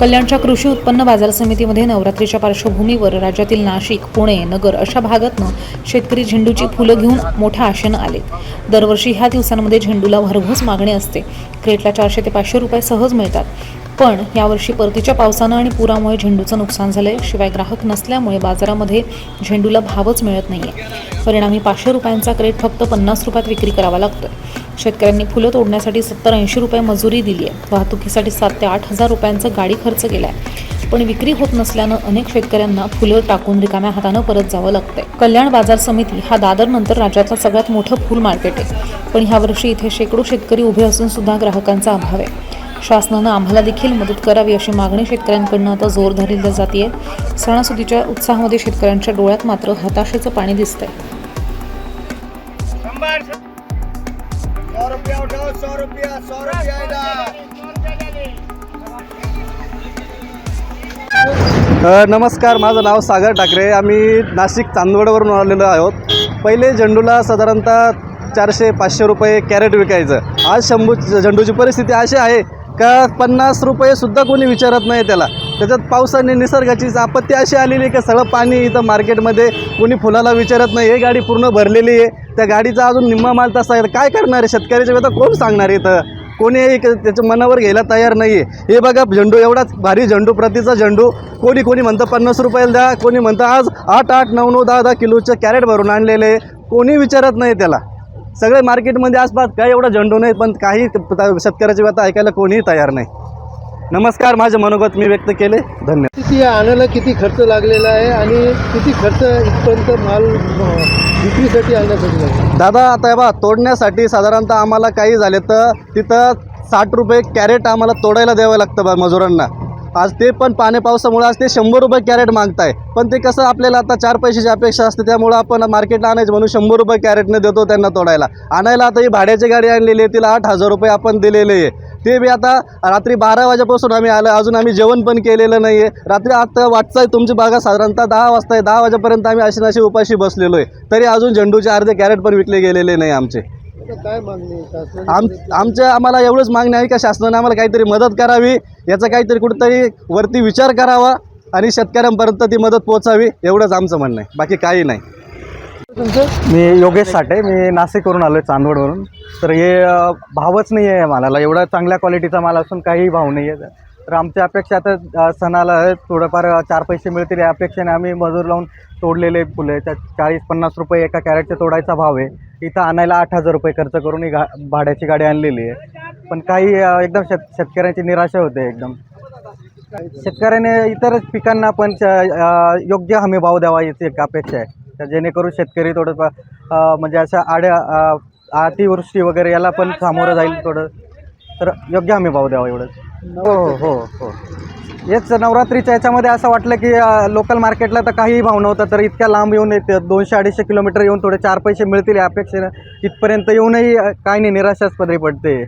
कल्याणच्या कृषी उत्पन्न बाजार समितीमध्ये नवरात्रीच्या पार्श्वभूमीवर राज्यातील नाशिक पुणे नगर अशा भागातनं शेतकरी झेंडूची फुलं घेऊन मोठ्या आशेनं आले दरवर्षी ह्या दिवसांमध्ये झेंडूला भरघोस मागणी असते. क्रेटला चारशे ते पाचशे रुपये सहज मिळतात. पण यावर्षी परतीच्या पावसानं आणि पुरामुळे झेंडूचं नुकसान झालंय. शिवाय ग्राहक नसल्यामुळे बाजारामध्ये झेंडूला भावच मिळत नाहीये. परिणामी पाचशे रुपयांचा क्रेट फक्त पन्नास रुपयात विक्री करावा लागतोय. शेतकऱ्यांनी फुलं तोडण्यासाठी सत्तर ऐंशी रुपये मजुरी दिली आहे वाहतुकीसाठी सात ते आठ हजार रुपयांचा गाडी खर्च केलाय. पण विक्री होत नसल्यानं अनेक शेतकऱ्यांना फुलं टाकून रिकाम्या हातानं परत जावं लागतंय. कल्याण बाजार समिती हा दादर नंतर राज्यातलं सगळ्यात मोठं फुल मार्केट आहे. पण ह्यावर्षी इथे शेकडो शेतकरी उभे असून सुद्धा ग्राहकांचा अभाव आहे. शासनानं आम्हाला देखील मदत करावी अशी मागणी शेतकऱ्यांकडनं आता जोर धरली जाते सणासुदीच्या उत्साहामध्ये शेतकऱ्यांच्या डोळ्यात मात्र हताशेचं पाणी दिसतंय. नमस्कार माझं नाव सागर ठाकरे. आम्ही नाशिक चांदवडवरून आलेलो आहोत. पहिले झेंडूला साधारणतः चारशे पाचशे रुपये कॅरेट विकायचं. आज शंभू झेंडूची परिस्थिती अशी आहे का पन्नास रुपयेसुद्धा कोणी विचारत नाही त्याला? त्याच्यात पावसाने निसर्गाची आपत्ती अशी आलेली की का सगळं पाणी इथं मार्केटमध्ये कोणी फुलाला विचारत नाही. हे गाडी पूर्ण भरलेली आहे. त्या गाडीचा अजून निम्मा माल तसा आहे. काय करणार आहे शेतकऱ्याच्या वेळेला कोण सांगणार इथं? कोणी त्याच्या मनावर घ्यायला तयार नाही आहे हे बघा झेंडू एवढाच भारी झेंडू प्रतीचा झेंडू. कोणी कोणी म्हणतं पन्नास रुपयाला द्या कोणी म्हणतं आज आठ आठ नऊ नऊ दहा दहा किलोचं कॅरेट भरून आणलेले आहे. कोणी विचारत नाही त्याला. सगळे मार्केटमध्ये आसपास काय एवढा झेंडू नाही पण काही शेतकऱ्याची व्यथा ऐकायला कोणीही तयार नाही. नमस्कार माझे मनोगत मी व्यक्त केले. धन्यवाद. किती आणायला किती खर्च लागलेला आहे आणि किती खर्च इथपर्यंत माल विक्रीसाठी आणण्यासाठी दादा आता बा तोडण्यासाठी साधारणतः आम्हाला काही झाले तर तिथं साठ रुपये कॅरेट आम्हाला तोडायला द्यावं लागतं बा मजुरांना. आज ते पण पाणी पावसामुळे आज ते शंभर रुपये कॅरेट मागताय. पण ते कसं आपल्याला आता चार पैशाची अपेक्षा असते त्यामुळं आपण मार्केटला आणायचं म्हणून शंभर रुपये कॅरेटने देतो त्यांना तोडायला. आणायला आता ही भाड्याची गाडी आणलेली आहे तिला आठ हजार रुपये आपण दिलेले आहे. ते बी आता रात्री बारा वाजेपासून आम्ही आलं अजून आम्ही जेवण पण केलेलं नाही आहे रात्री आता वाटचाय तुमची बागा साधारणतः दहा वाजता आहे दहा वाजेपर्यंत आम्ही अशी नशी उपाशी बसलेलो आहे. तरी अजून झेंडूचे अर्धे कॅरेट पण विकले गेलेले नाही आमचे. काय मागणी आम आमच्या आम्हाला एवढंच मागणी आहे का शासनाने आम्हाला काहीतरी मदत करावी. याचा काहीतरी कुठेतरी वरती विचार करावा आणि शेतकऱ्यांपर्यंत ती मदत पोहोचावी एवढंच आमचं म्हणणं आहे. बाकी काही नाही. तुमचं? मी योगेश साठे मी नाशिकवरून आलो आहे चांदवडवरून. तर हे भावच नाही आहे मालाला. एवढा चांगल्या क्वालिटीचा माल असून काही भाव नाही आहे. तर आमच्या अपेक्षा आता सणाला थोडंफार चार पैसे मिळतील या अपेक्षेने आम्ही मजूर लावून तोडलेले फुले त्या चाळीस पन्नास रुपये एका कॅरेटचा तोडायचा भाव आहे. इथं आणायला आठ हजार रुपये खर्च करून ही गा भाड्याची गाडी आणलेली आहे. पण काही एकदम शेत शेतकऱ्यांची निराशा होते एकदम. शेतकऱ्याने इतर पिकांना पण च- योग्य हमी भाव द्यावा याची एक अपेक्षा आहे. तर जेणेकरून शेतकरी थोडं म्हणजे अशा आड्या अतिवृष्टी वगैरे याला पण सामोरं जाईल थोडं. तर योग्य हमी भाव द्यावा एवढंच. हो हो हो हो. हेच नवरात्रीच्या याच्यामध्ये असं वाटलं की लोकल मार्केटला तर काहीही भाव नव्हता तर इतक्या लांब येऊन येते. दोनशे अडीचशे किलोमीटर येऊन थोडे चार पैसे मिळतील या अपेक्षेनं. इथपर्यंत येऊनही काही नाही निराशाच पदरी पडते.